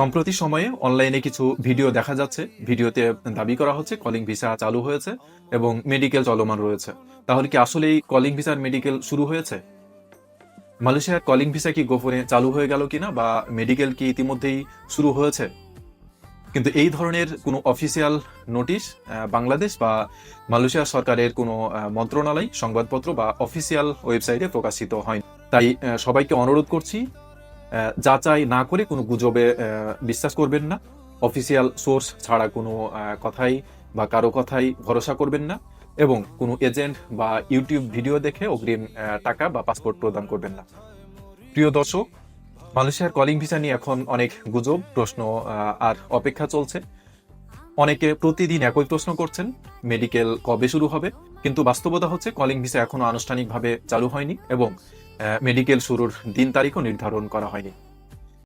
সম্প্রতি সময়ে অনলাইনে কিছু ভিডিও দেখা যাচ্ছে। ভিডিওতে দাবি করা হচ্ছে কলিং ভিসা চালু হয়েছে এবং মেডিকেল চলমান রয়েছে। তাহলে কি আসলেই কলিং ভিসার মেডিকেল শুরু হয়েছে? মালয়েশিয়ার কলিং ভিসা কি গোপনে চালু হয়ে গেল কিনা বা মেডিকেল কি ইতিমধ্যেই শুরু হয়েছে? কিন্তু এই ধরনের কোনো অফিসিয়াল নোটিশ বাংলাদেশ বা মালয়েশিয়া সরকারের কোনো মন্ত্রণালয়, সংবাদপত্র বা অফিসিয়াল ওয়েবসাইটে প্রকাশিত হয়নি। তাই সবাইকে অনুরোধ করছি যাচাই না করে কোনো গুজবে বিশ্বাস করবেন না। অফিসিয়াল সোর্স ছাড়া কোনো কথাই বা কারও কথাই ভরসা করবেন না এবং কোনো এজেন্ট বা ইউটিউব ভিডিও দেখে অগ্রিম টাকা বা পাসপোর্ট প্রদান করবেন না। প্রিয় দর্শক, মালয়েশিয়ার কলিং ভিসা নিয়ে এখন অনেক গুজব, প্রশ্ন আর অপেক্ষা চলছে। অনেকে প্রতিদিন একই প্রশ্ন করছেন, মেডিকেল কবে শুরু হবে? কিন্তু বাস্তবতা হচ্ছে কলিং ভিসা এখনও আনুষ্ঠানিকভাবে চালু হয়নি এবং মেডিকেল শুরুর দিন তারিখও নির্ধারণ করা হয়নি।